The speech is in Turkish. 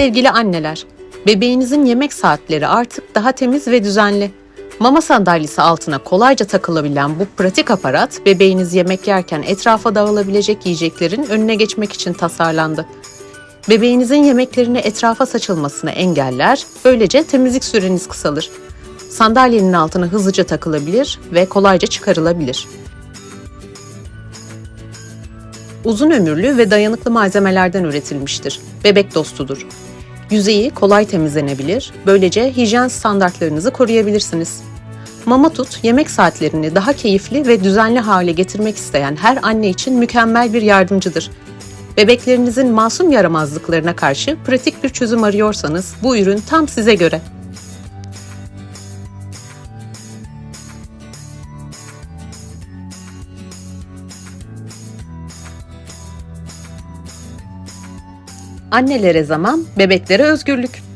Sevgili anneler, bebeğinizin yemek saatleri artık daha temiz ve düzenli. Mama sandalyesi altına kolayca takılabilen bu pratik aparat, bebeğiniz yemek yerken etrafa dağılabilecek yiyeceklerin önüne geçmek için tasarlandı. Bebeğinizin yemeklerini etrafa saçılmasını engeller, böylece temizlik süreniz kısalır. Sandalyenin altına hızlıca takılabilir ve kolayca çıkarılabilir. Uzun ömürlü ve dayanıklı malzemelerden üretilmiştir. Bebek dostudur. Yüzeyi kolay temizlenebilir, böylece hijyen standartlarınızı koruyabilirsiniz. Mama Tut, yemek saatlerini daha keyifli ve düzenli hale getirmek isteyen her anne için mükemmel bir yardımcıdır. Bebeklerinizin masum yaramazlıklarına karşı pratik bir çözüm arıyorsanız bu ürün tam size göre. Annelere zaman, bebeklere özgürlük.